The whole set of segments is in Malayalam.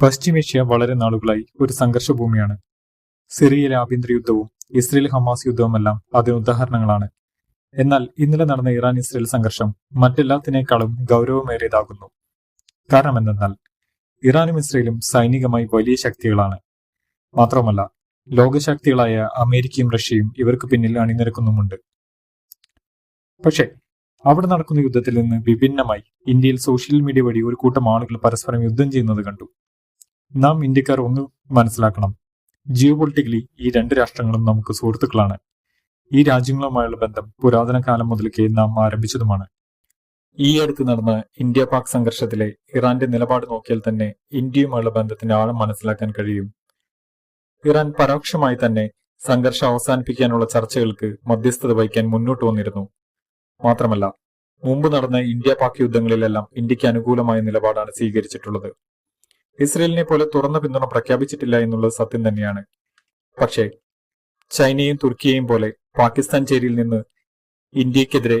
പശ്ചിമേഷ്യ വളരെ നാളുകളായി ഒരു സംഘർഷഭൂമിയാണ്. സിറിയയിലെ ആഭ്യന്തര യുദ്ധവും ഇസ്രയേൽ ഹമാസ് യുദ്ധവുമെല്ലാം അതിന് ഉദാഹരണങ്ങളാണ്. എന്നാൽ ഇന്നലെ നടന്ന ഇറാൻ ഇസ്രയേൽ സംഘർഷം മറ്റെല്ലാത്തിനേക്കാളും ഗൗരവമേറിയതാകുന്നു. കാരണം എന്തെന്നാൽ ഇറാനും ഇസ്രയേലും സൈനികമായി വലിയ ശക്തികളാണ്. മാത്രമല്ല ലോകശക്തികളായ അമേരിക്കയും റഷ്യയും ഇവർക്ക് പിന്നിൽ അണിനിരക്കുന്നുമുണ്ട്. പക്ഷേ അവിടെ നടക്കുന്ന യുദ്ധത്തിൽ നിന്ന് വിഭിന്നമായി ഇന്ത്യയിൽ സോഷ്യൽ മീഡിയ വഴി ഒരു കൂട്ടം ആളുകൾ പരസ്പരം യുദ്ധം ചെയ്യുന്നത് കണ്ടു. നാം ഇന്ത്യക്കാർ ഒന്ന് മനസ്സിലാക്കണം. ജിയോ പൊളിറ്റിക്കലി ഈ രണ്ട് രാഷ്ട്രങ്ങളും നമുക്ക് സുഹൃത്തുക്കളാണ്. ഈ രാജ്യങ്ങളുമായുള്ള ബന്ധം പുരാതന കാലം മുതൽക്കേ നാം ആരംഭിച്ചതുമാണ്. ഈ അടുത്ത് നടന്ന ഇന്ത്യ പാക് സംഘർഷത്തിലെ ഇറാന്റെ നിലപാട് നോക്കിയാൽ തന്നെ ഇന്ത്യയുമായുള്ള ബന്ധത്തിന്റെ ആഴം മനസ്സിലാക്കാൻ കഴിയും. ഇറാൻ പരോക്ഷമായി തന്നെ സംഘർഷം അവസാനിപ്പിക്കാനുള്ള ചർച്ചകൾക്ക് മധ്യസ്ഥത വഹിക്കാൻ മുന്നോട്ട് വന്നിരുന്നു. മാത്രമല്ല മുമ്പ് നടന്ന ഇന്ത്യ പാക് യുദ്ധങ്ങളിലെല്ലാം ഇന്ത്യയ്ക്ക് അനുകൂലമായ നിലപാടാണ് സ്വീകരിച്ചിട്ടുള്ളത്. ഇസ്രയേലിനെ പോലെ തുറന്ന പിന്തുണ പ്രഖ്യാപിച്ചിട്ടില്ല എന്നുള്ളത് സത്യം തന്നെയാണ്. പക്ഷേ ചൈനയും തുർക്കിയെയും പോലെ പാകിസ്ഥാൻ ചേരിയിൽ നിന്ന് ഇന്ത്യക്കെതിരെ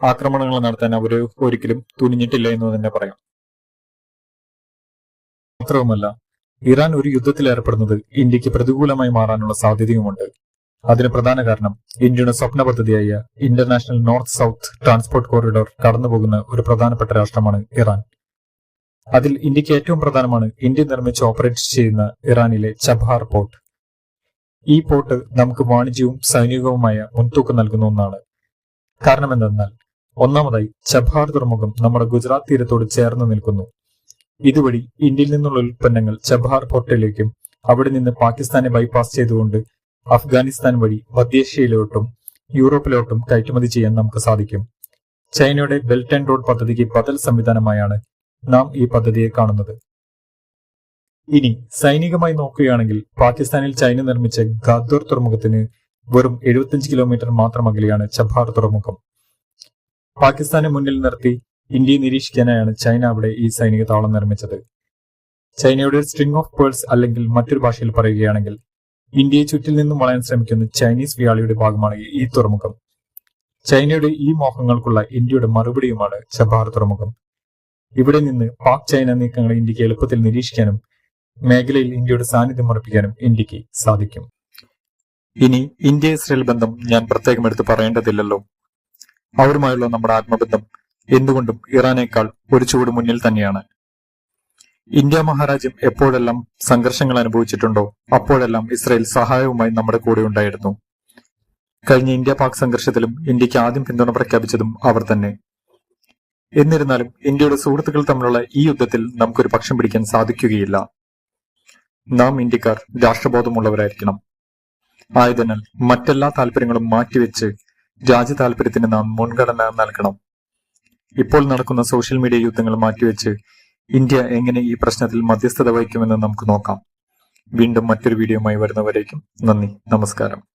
ആക്രമണങ്ങൾ നടത്താൻ അവർ ഒരിക്കലും തുനിഞ്ഞിട്ടില്ല എന്ന് തന്നെ പറയാം. മാത്രവുമല്ല ഇറാൻ ഒരു യുദ്ധത്തിൽ ഏർപ്പെടുന്നത് ഇന്ത്യയ്ക്ക് പ്രതികൂലമായി മാറാനുള്ള സാധ്യതയുമുണ്ട്. അതിന് പ്രധാന കാരണം ഇന്ത്യയുടെ സ്വപ്ന പദ്ധതിയായ international north south transport corridor കടന്നുപോകുന്ന ഒരു പ്രധാനപ്പെട്ട രാഷ്ട്രമാണ് ഇറാൻ. അതിൽ ഇന്ത്യയ്ക്ക് ഏറ്റവും പ്രധാനമാണ് ഇന്ത്യ നിർമ്മിച്ച് ഓപ്പറേറ്റ് ചെയ്യുന്ന ഇറാനിലെ ചബഹാർ പോർട്ട് ഈ പോർട്ട് നമുക്ക് വാണിജ്യവും സൈനികവുമായ മുൻതൂക്കം നൽകുന്ന ഒന്നാണ്. കാരണം എന്തെന്നാൽ ഒന്നാമതായി ചബഹാർ തുറമുഖം നമ്മുടെ ഗുജറാത്ത് തീരത്തോട് ചേർന്ന് നിൽക്കുന്നു. ഇതുവഴി ഇന്ത്യയിൽ നിന്നുള്ള ഉൽപ്പന്നങ്ങൾ ചബഹാർ പോർട്ടിലേക്കും അവിടെ നിന്ന് പാകിസ്ഥാനെ ബൈപ്പാസ് ചെയ്തുകൊണ്ട് അഫ്ഗാനിസ്ഥാൻ വഴി മധ്യേഷ്യയിലോട്ടും യൂറോപ്പിലോട്ടും കയറ്റുമതി ചെയ്യാൻ നമുക്ക് സാധിക്കും. ചൈനയുടെ ബെൽറ്റ് ആൻഡ് റോഡ് പദ്ധതിക്ക് ബദൽ സംവിധാനമായാണ് നാം ഈ പദ്ധതിയെ കാണുന്നത്. ഇനി സൈനികമായി നോക്കുകയാണെങ്കിൽ പാകിസ്ഥാനിൽ ചൈന നിർമ്മിച്ച ഗാദ്വർ തുറമുഖത്തിന് വെറും 75 കിലോമീറ്റർ മാത്രം അകലെയാണ് ചബാർ തുറമുഖം. പാകിസ്ഥാനെ മുന്നിൽ നിർത്തി ഇന്ത്യയെ നിരീക്ഷിക്കാനായാണ് ചൈന അവിടെ ഈ സൈനിക താവളം നിർമ്മിച്ചത്. ചൈനയുടെ സ്ട്രിംഗ് ഓഫ് പേഴ്സ് അല്ലെങ്കിൽ മറ്റൊരു ഭാഷയിൽ പറയുകയാണെങ്കിൽ ഇന്ത്യയെ ചുറ്റിൽ നിന്നും വളയാൻ ശ്രമിക്കുന്ന ചൈനീസ് വ്യാളിയുടെ ഭാഗമാണ് ഈ തുറമുഖം. ചൈനയുടെ ഈ മോഹങ്ങൾക്കുള്ള ഇന്ത്യയുടെ മറുപടിയുമാണ് ചബാർ തുറമുഖം. ഇവിടെ നിന്ന് പാക് ചൈന നീക്കങ്ങളെ ഇന്ത്യയ്ക്ക് എളുപ്പത്തിൽ നിരീക്ഷിക്കാനും മേഖലയിൽ ഇന്ത്യയുടെ സാന്നിധ്യം ഉറപ്പിക്കാനും ഇന്ത്യയ്ക്ക് സാധിക്കും. ഇനി ഇന്ത്യ ഇസ്രയേൽ ബന്ധം ഞാൻ പ്രത്യേകം എടുത്ത് പറയേണ്ടതില്ലല്ലോ. അവരുമായുള്ള നമ്മുടെ ആത്മബന്ധം എന്തുകൊണ്ടും ഇറാനേക്കാൾ ഒരു ചൂട് മുന്നിൽ തന്നെയാണ്. ഇന്ത്യ മഹാരാജ്യം എപ്പോഴെല്ലാം സംഘർഷങ്ങൾ അനുഭവിച്ചിട്ടുണ്ടോ അപ്പോഴെല്ലാം ഇസ്രയേൽ സഹായവുമായി നമ്മുടെ കൂടെ ഉണ്ടായിരുന്നു. കഴിഞ്ഞ ഇന്ത്യ പാക് സംഘർഷത്തിലും ഇന്ത്യയ്ക്ക് ആദ്യം പിന്തുണ പ്രഖ്യാപിച്ചതും അവർ തന്നെ. എന്നിരുന്നാലും ഇന്ത്യയുടെ സുഹൃത്തുക്കൾ തമ്മിലുള്ള ഈ യുദ്ധത്തിൽ നമുക്കൊരു പക്ഷം പിടിക്കാൻ സാധിക്കുകയില്ല. നാം ഇന്ത്യക്കാർ രാഷ്ട്രബോധമുള്ളവരായിരിക്കണം. ആയതിനാൽ മറ്റെല്ലാ താല്പര്യങ്ങളും മാറ്റിവെച്ച് രാജ്യ താല്പര്യത്തിന് നാം മുൻഗണന നൽകണം. ഇപ്പോൾ നടക്കുന്ന സോഷ്യൽ മീഡിയ യുദ്ധങ്ങൾ മാറ്റിവെച്ച് ഇന്ത്യ എങ്ങനെ ഈ പ്രശ്നത്തിൽ മധ്യസ്ഥത വഹിക്കുമെന്ന് നമുക്ക് നോക്കാം. വീണ്ടും മറ്റൊരു വീഡിയോയുമായി വരുന്നവരേക്കും നന്ദി നമസ്കാരം.